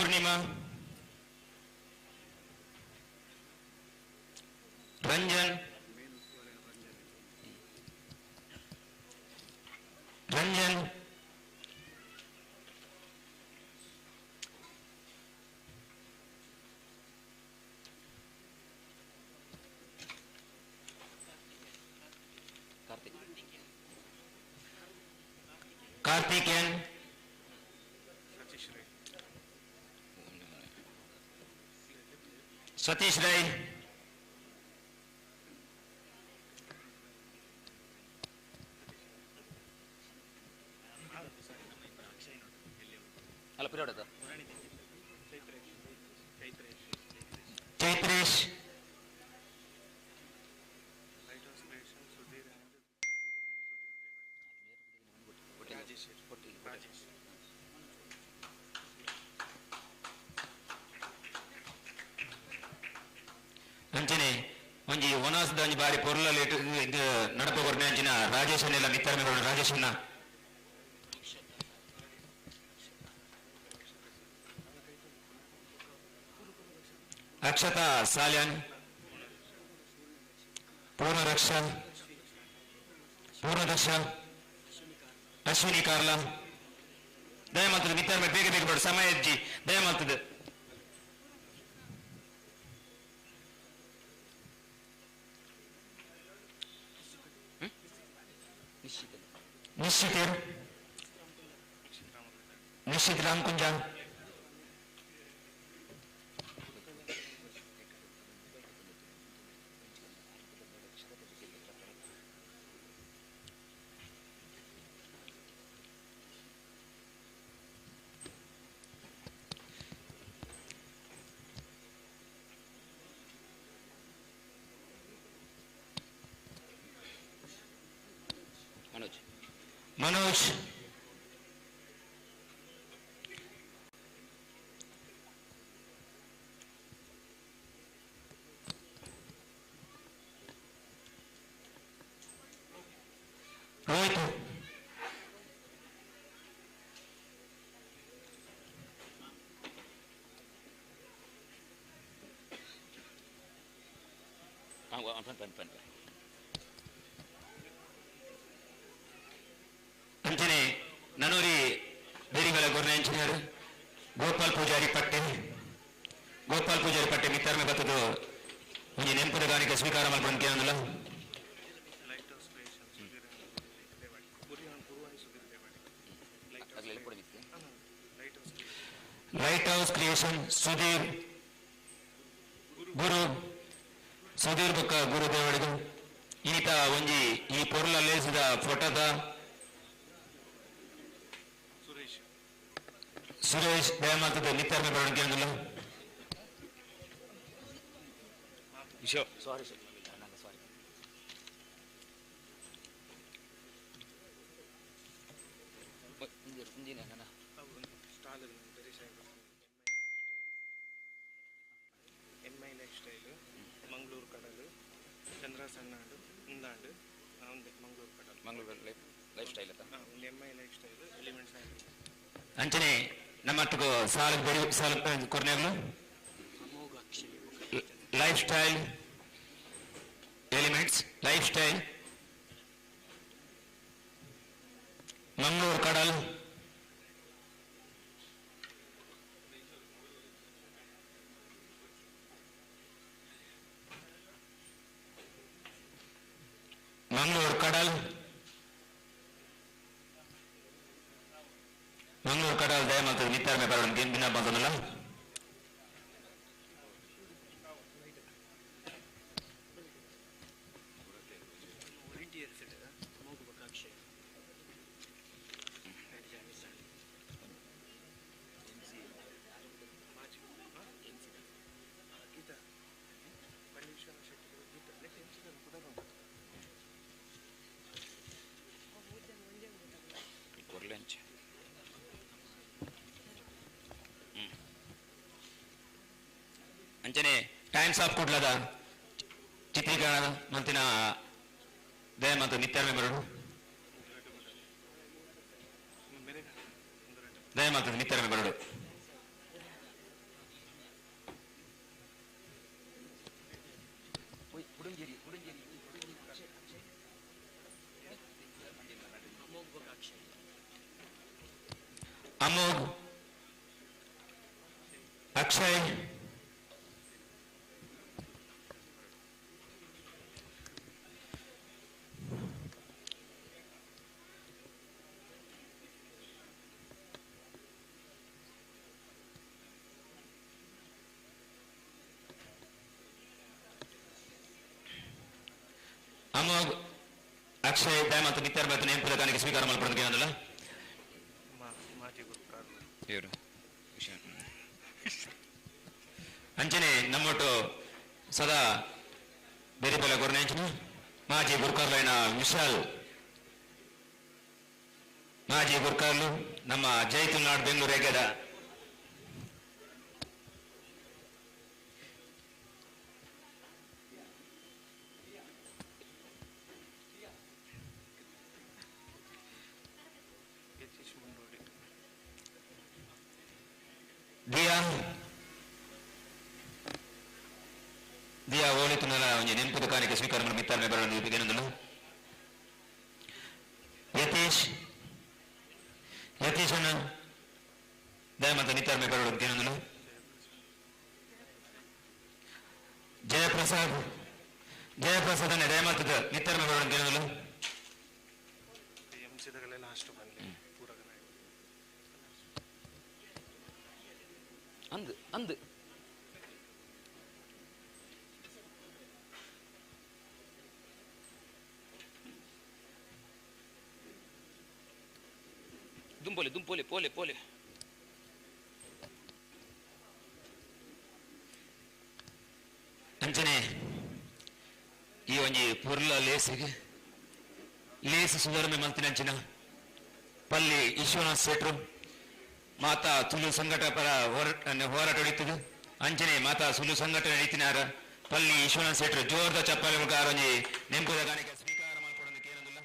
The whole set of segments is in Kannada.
Purnima. Ranjan. Ranjan. Karthikeyan Karthikeyan Satish Rai ಅಲ್ಲ ಪಿರಿಯಡ್ ಅದು ಅಂಚನೆ ಒಂಜಿ ಒನಾಸ್ದ ಒಂಜಿ ಬಾರಿ ಪೊರ್ಲಲ್ಲಿ ಇದು ನಡಪ ಕೊರ್ನೆ ಅಂಚಿನ ರಾಜೇಶನೆಲ್ಲ ಮಿತ್ತರಮೆಗಳು ರಾಜೇಶನ್ನ. ಅಕ್ಷತಾ ಸಾಲ್ಯಾನ್, ಪೂರ್ಣರಕ್ಷ ಪೂರ್ಣರಕ್ಷ ಅಶ್ವಿನಿ ಕಾರ್ಲ. ದಯಮಾಡ್ತದೆ ಮಿತ್ರ ಬೇಗ ಬೇಗ ಬೇಡ ಸಮಯ ಅಜ್ಜಿ ದಯಮಾಡ್ತದೆ নিশ্চিতের নিশ্চিত রামকুঞ্জান Manus, Pan, pan, pan, pan, pan. Engineer, Gopal Poojary ಪಟ್ಟೆ, ಗೋಪಾಲ್ ಪೂಜಾರಿ ಪಟ್ಟೆ ಮಿತ್ತರ್ಮೆ ಬತ್ತದು ಒಂಜಿ ಗಾನಿಗೆ ಸ್ವೀಕಾರ ಕೊಡಲಿಕ್ಕೆ light house creation Sudhir Guru Sudhir ಬುಕ್ಕ ಗುರು ದೇವಳಿದು ಈತ ಒಂಜಿ ಈ ಪೊರ್ಲ ಲೇಸಿದ ಫೋಟೋದ ಸುರೇಶ್ ದಯಮಾತದ ನಿತ್ತರ್ಮೆ ಬರೋಣಕ್ಕೆ ಅಂದಲ್ಲ ವಿಶೋ ಸಾರಿ ಸರ್ ಸುರೇಶ್ ದಯಮಾಲ್ತದ ನಿತ್ಯಾರ್ನ ಬೆಳವಣಿಗೆಯಲ್ಲ ಎಮ್ಮೈ ಲೈಫ್ ಸ್ಟೈಲು ಮಂಗಳೂರು ಕಡಲು ಚಂದ್ರ ಸಣ್ಣಾಡು ಮುಂದಾಡು ಒಂದೇ ಮಂಗಳೂರು ಕಡಲು Mangaluru life lifestyle. I lifestyle elements ಆಂಜನೇ నా మట్టుకు సార్ బెరుగు సార్ కొరనేగులు lifestyle elements lifestyle Mangaluru ಕಡಲ್ ದಯಮಾಡ್ತದೆ ನಿತ್ತಾರ್ಮೆ ಬರೋಣ ದಿನ ಬಂದನಲ್ಲ ಅಂಚನೆ ಟೈಮ್ಸ್ ಆಫ್ ಕೊಡ್ಲದ ಚಿತ್ರೀಕರಣ ಮಂತಿನ ದಯ ಮತ್ತು ನಿತ್ಯರ್ಮೆ ಬರೋಡು ದಯ ಮತ್ತು ನಿತ್ಯರ್ಮೆ ಬರೋಡು ಅಮೋಘ್ ಅಕ್ಷಯ್ ಅಮೋಘ್ ಅಕ್ಷಯ್ ದಯ ಮತ್ತು ಮತ್ತು ನೆನಪು ಕಾಣಿಕೆ ಸ್ವೀಕಾರ ಮಾಡ್ಕೊಡೋದಕ್ಕೆ ಏನಲ್ಲ ಅಂಚನೆ ನಮ್ಮೊಟ್ಟು ಸದಾ ಬೇರೆ ಬೇರೆ ಗೊರನೆಂಚಿನ ಮಾಜಿ ಗುರ್ಕಾರ್ಲೈನ ವಿಶಾಲ್. ಮಾಜಿ ಗುರ್ಕಾರ್ಲು ನಮ್ಮ ಜೈತುಲ್ನಾಡ್ ಬೆಂಗಳೂರು ಹೆಗ್ಗದ ನನ್ನ ಒಂಜಿ ನೆನಪು ಕಾಣಿಕೆ ಸ್ವೀಕಾರ ಮಾಡಿ ಮಿತ್ತಾರ್ಮೆ ಬರೋಣ ಏನಂದಲ್ಲ ಯತೀಶ್ ಯತೀಶನ ದಯಮಂತ ನಿತ್ತಾರ್ಮೆ ಬರೋಣ ಏನಂದಲ್ಲ ಜಯಪ್ರಸಾದ್ ಜಯಪ್ರಸಾದನೇ ದಯಮಂತದ ನಿತ್ತಾರ್ಮೆ ಬರೋಣ ಏನಂದಲ್ಲ ಅಂದು ಅಂದು. ದುಂಪೋಲೆ ಪೋಲೆ ಪೋಲೆ ಅಂಚನೆ ಈ ಒಂಜಿ ಪುರ್ಲ ಲೇಸಿಗೆ ಲೇಸ್ ಸುಧಾರಣೆ ಮಂತಿನಂಚಿನ ಪಲ್ಲಿ ವಿಶ್ವನಾಥ್ ಶೆಟ್ರು, ಮಾತಾ ತುಳು ಸಂಘಟ ಪರ ಹೋರಾಟ ನಡೀತದೆ. ಅಂಚನೆ ಮಾತಾ ಸುಲು ಸಂಘಟನೆ ನಡೀತಿನಾರ, ಪಲ್ಲಿ ವಿಶ್ವನಾಥ್ ಶೆಟ್ರು ಜೋರ್ದ ಚಪ್ಪಾಳೆ ಮುಖ ಒಂಜಿ ನೆಂಪುದ ಗಾಣಿಕೆ ಸ್ವೀಕಾರ ಮಾಡ್ಕೊಡೋದಕ್ಕೆ ಏನಂದಿಲ್ಲ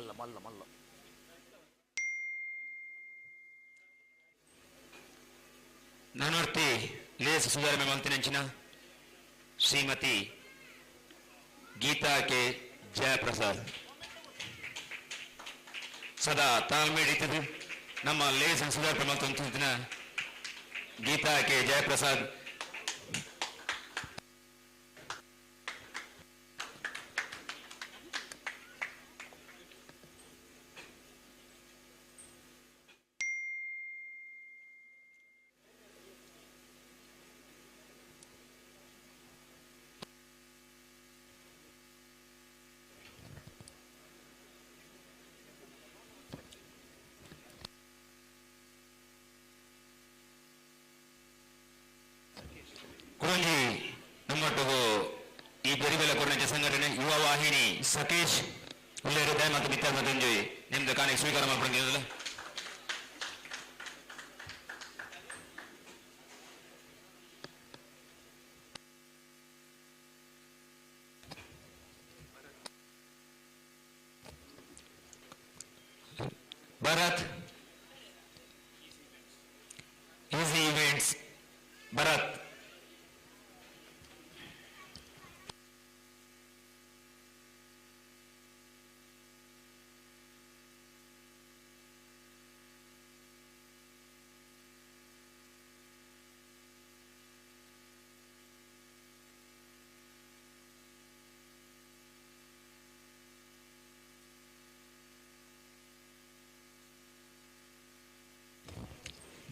ಮಲ್ಲ ಮಲ್ಲ ಮಲ್ಲ ನಾನೋರ್ತಿ ಲೇಸ್ ಸುಧಾರಣೆ ಮಂತಿನಂಚಿನ ಶ್ರೀಮತಿ ಗೀತಾ ಕೆ ಜಯಪ್ರಸಾದ್ ಸದಾ ತಾಳ್ಮೆ ಹಿಡಿತದೆ ನಮ್ಮ ಲೇಸ್ ಸುಧಾರಣೆ ಮಂತಿನ ಗೀತಾ ಕೆ ಜಯಪ್ರಸಾದ್ ಕುರಂಜಿ ನಮ್ಮೊಟ್ಟಿಗೂ ಈ ಬೆರಿಬೆಲ ಕೊರಂಜ ಸಂಘಟನೆ, ಯುವ ವಾಹಿನಿ ಸತೀಶ್ ಒಳ್ಳೆಯ ಹೃದಯ ಮತ್ತು ಮಿತ್ರ ಮತ್ತೊಂದು ನಿಮ್ದು ಕಾಣಿಕೆ ಸ್ವೀಕಾರ ಮಾಡ್ಕೊಂಡಿದ್ದಲ್ಲ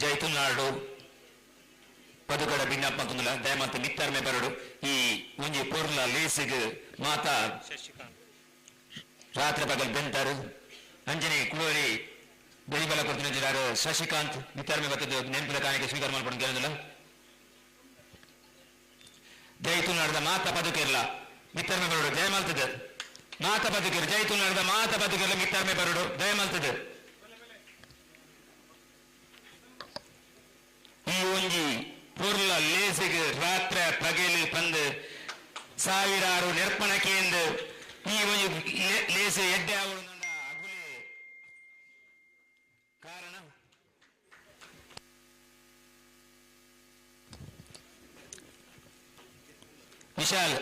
ಜೈತುನಾಡು ಪದುಗಡ ಭಿನ್ನಪ್ಪ ದಯ ದಯಮಂತ ಮಿತ್ತರ್ಮೆ ಬರಡು. ಈ ಒಂಜಿ ಪೊರ್ಲ ಲೇಸಿಗ್ ಮಾತಾ ಶಶಿಕಾಂತ್. ರಾತ್ರಿ ಪಗಲ್ ಬೆಂತಾರು ಅಂಜನಿ ಕುಳೋರಿ ಬೆಳಿಬಲ ಕೊಡ್ತಿದ್ದಾರೆ ಶಶಿಕಾಂತ್ ಮಿತ್ತರ್ಮೆ ಬರ್ತದೆ. ನೆನಪಿನ ಕಾಣಿಕೆ ಸ್ವೀಕಾರ ಮಾಡ್ಕೊಂಡು ಕೇಳಿದಿಲ್ಲ ಜೈತುನಾಡದ ಮಾತ ಪದುಕಿರ್ಲ ಮಿತ್ತರ್ಮೆ ಬರಡು. ಜಯಮಾಲ್ತದೆ ಮಾತ ಪದುಕಿರ್ ಜೈತುನಾಡದ ಮಾತ ಪದುಕಿರ್ಲ ಮಿತ್ತರ್ಮೆ ಬರಡು. ಜಯಮಲ್ತದ ಈ ಒಂಜಿ ಪೊರ್ಲ ಲೇಸಿಗೆ ರಾತ್ರಿ ಪಗಲು ಪಂದು ಸಾವಿರಾರು ನಿರ್ಪಣಕೆಯಿಂದ ಈ ಒಂದು ಲೇ- ಲೇಸು ಎಡ್ಡೆ ಆವಳು ನಂಡ ಅಗುಲೆ ಕಾರಣ ವಿಶಾಲ್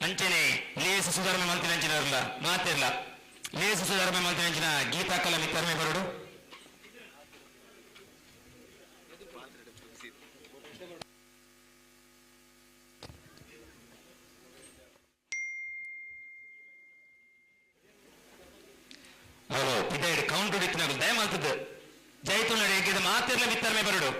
ಅಂಚನೆ ಲೇಸು ಸುಧಾರಣೆ ಮಂತ್ರಿ ಅಂಚಿನವರಲ್ಲ ಮಾತಿರಲ್ಲ ಲೇಸು ಸುಧಾರಣೆ ಮಂತ್ರಿ ಗೀತಾಕಲ ಗೀತಾ ಕಲಾ ಮಿತ್ತರ್ಮೆ ಬರೋಡು. ಅವಳು ಇದಾಯ್ಡು ಕೌಂಟು ಹಿಡಿತಿನಾಗಲು ದಯ ಮಾಡ್ತದ್ದು ಜೈತು ನಡೆಯ ಇದು ಮಾತಿರ್ಲ ಮಿತ್ತರ್ಮೆ ಬರೋಡು.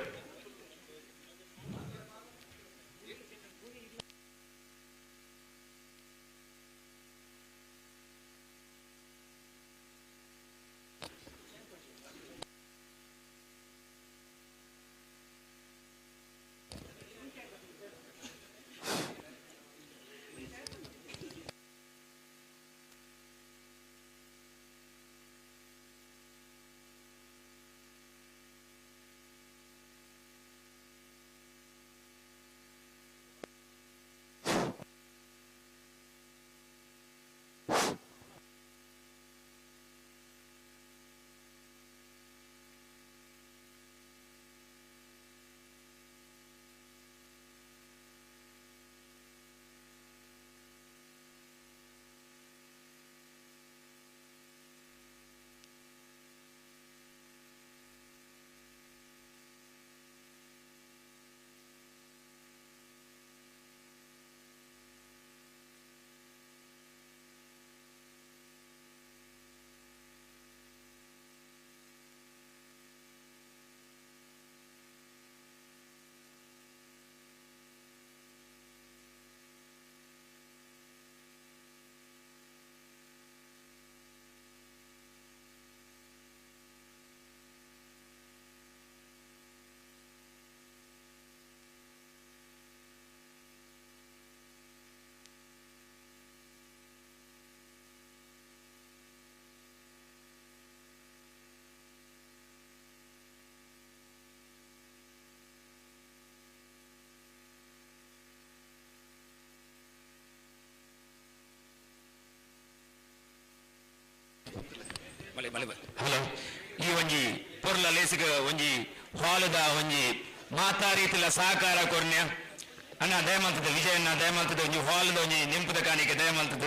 ಹಲೋ ಈ ಒಂಜಿ ಪೊರ್ಲ ಲೇಸಿಗ ಒಂಜಿ ಹಾಲದ ಒಂಜಿ ಮಾತಾ ರೀತಿಲ ಸಹಕಾರ ಕೊರ್ನ್ಯ. ಅಣ್ಣ ದಯಮಂತದ ವಿಜಯಣ್ಣ ದಯಮಂತದ ಒಂಜಿ ಹಾಲದ ಒಂಜಿ ನೆಂಪುದ ಕಾಣಿಕೆ ದಯಮಂತದ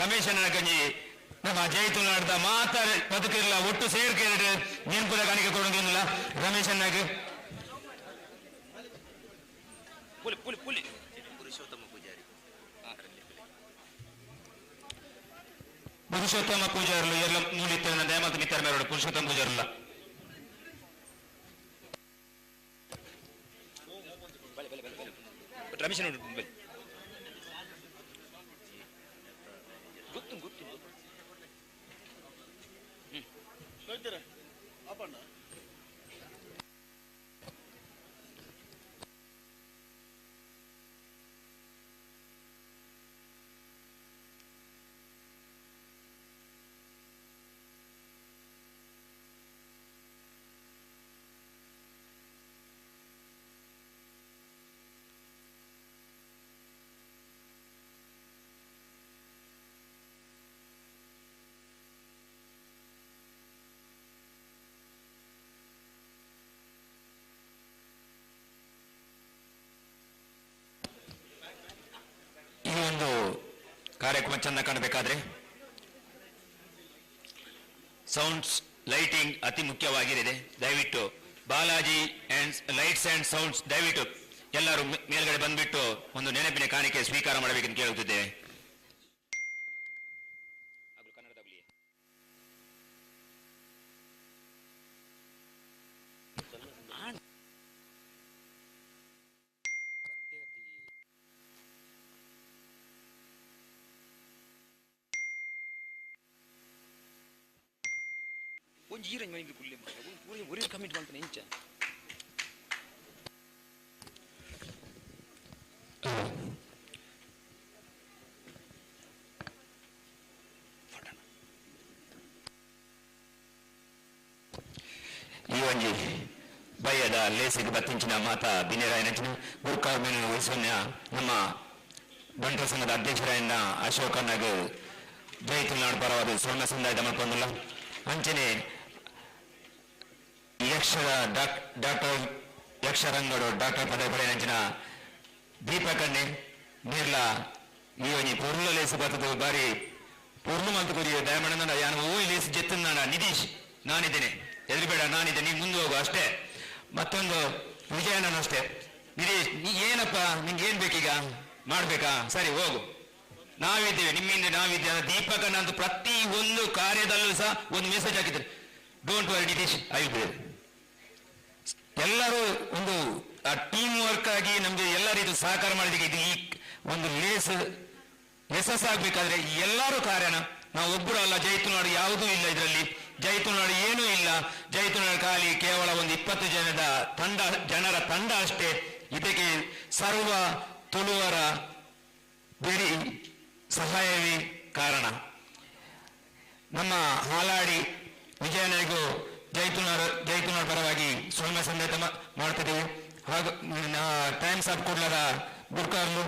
ರಮೇಶ್ ಅಣ್ಣನ ಒಂಜಿ ನಮ್ಮ ಜೈತು ನಡೆದ ಮಾತಾ ಒಟ್ಟು ಸೇರ್ಕೆ ನೆಂಪುದ ಕಾಣಿಕೆ ಕೊಡೋದಿಲ್ಲ. ರಮೇಶ್ ಅಣ್ಣಗೆ ಪುಲಿ ಪುಲಿ ಪುಲಿ. ಪುರುಷೋತ್ತಮ ಪೂಜಾರಲು ಎಲ್ಲ ಮೂಡಿತ್ತು ದಯಮಂತ ಮಿತ್ರ ಮೇರೋಡು ಪುರುಷೋತ್ತಮ ಪೂಜಾರಲ್ಲ. ಕಾರ್ಯಕ್ರಮ ಚೆಂದ ಕಾಣಬೇಕಾದ್ರೆ ಸೌಂಡ್ಸ್ ಲೈಟಿಂಗ್ ಅತಿ ಮುಖ್ಯವಾಗಿರಿದೆ. ದಯವಿಟ್ಟು Balaji and lights and sounds ದಯವಿಟ್ಟು ಎಲ್ಲರೂ ಮೇಲ್ಗಡೆ ಬಂದ್ಬಿಟ್ಟು ಒಂದು ನೆನಪಿನ ಕಾಣಿಕೆ ಸ್ವೀಕಾರ ಮಾಡಬೇಕೆಂದು ಕೇಳುತ್ತಿದ್ದೇವೆ. ಒಂಜಿ ಮನೆ ಕುಲ್ಲಿ ಮಾಡಿ. ಒರಿ ಕಮಿಟ್ ಮಾಡ್ತಾನೆ ಇಂಚ ಲೇಸಿಗೆ ಬತ್ತಿಂಚಿನ ಮಾತ ಬಿನೇರಾಯನಂಚಿನ ಗುರುಕಾರ್ಮೇನು ವಹಿಸುವ ನಮ್ಮ ಬಂಟರ ಸಂಘದ ಅಧ್ಯಕ್ಷರಾಯನ ಅಶೋಕನಾಗ ಜೈತುನಾಡು ಪರವಾದ ಸ್ವರ್ಣ ಸಂದಾಯದ ಮಲ್ಪೊಂದಿಲ್ಲ ಅಂಚನೆ ಯಕ್ಷರ ಡಾಕ್, ಡಾಕ್ಟರ್ ಯಕ್ಷರಂಗಡು ಡಾಕ್ಟರ್ ಪದವಿ ಪಡೆಯಂಚಿನ ದೀಪಕಣ್ಣೆ ನೀರ್ಲ ಈ ಒಂಜಿ ಲೇಸು ಲೇಸಿ ಬರ್ತದ ಬಾರಿ. ಪೊರ್ಲು ಮಂತು ಕುರಿಯ ದಯಮಣ್ಣ ಯಾನು ಲೇಸು ಜೆತ್ತನ್ನ ನಿತೀಶ್ ನಾನಿದ್ದೇನೆ. ಎದುರುಬೇಡ, ನಾನಿದ್ದೆ ನೀ ಮುಂದೆ ಹೋಗು ಅಷ್ಟೇ. ಮತ್ತೊಂದು ವಿಜಯಣ್ಣನ ಅಷ್ಟೇ. ನಿತೀಶ್ ನೀ ಏನಪ್ಪ, ನಿಂಗೆ ಏನ್ ಬೇಕೀಗ? ಮಾಡ್ಬೇಕಾ? ಸರಿ, ಹೋಗು. ನಾವಿದ್ದೇವೆ, ನಿಮ್ಮಿಂದ ನಾವಿದ್ದೇವೆ. ದೀಪಕನಂತೂ ಪ್ರತಿ ಒಂದು ಕಾರ್ಯದಲ್ಲೂ ಸಹ ಒಂದು ಮೆಸೇಜ್ ಹಾಕಿದ್ದಾರೆ don't worry Nidhish I will ಎಲ್ಲರೂ ಒಂದು, ಆ ಟೀಮ್ ವರ್ಕ್ ಆಗಿ ನಮ್ಗೆ ಎಲ್ಲ ರೀತಿ ಸಹಕಾರ ಮಾಡಿದಕ್ಕೆ ಇದು ಈ ಒಂದು ಲೇಸ್ ಯಶಸ್ಸಾಗಬೇಕಾದ್ರೆ ಎಲ್ಲರೂ ಕಾರಣ ನಾವು ಒಬ್ಬರು ಅಲ್ಲ ಜೈತುನಾಡು ಯಾವುದೂ ಇಲ್ಲ ಇದರಲ್ಲಿ. ಜೈತುನಾಡು ಏನೂ ಇಲ್ಲ. ಜೈತುನಾಡು ಖಾಲಿ ಕೇವಲ ಒಂದು ಇಪ್ಪತ್ತು ಜನದ ತಂಡ, ಜನರ ತಂಡ ಅಷ್ಟೇ. ಇದಕ್ಕೆ ಸರ್ವ ತುಳುವರ ಬಿಡಿ ಸಹಾಯವೇ ಕಾರಣ. ನಮ್ಮ ಹಾಲಾಡಿ ವಿಜಯನರಿಗೂ ಜೈತುನಾರ್ ಜೈತುನಾರ್ ಪರವಾಗಿ ಸೌಮ್ಯ ಸಂದೇತ ಮಾಡ್ತಿದ್ದೀವಿ. ಹಾಗೂ ಟೈಮ್ಸ್ ಆಫ್ ಕೂಡ್ಲದ ಗುಡ್ಕಾರ್ಲು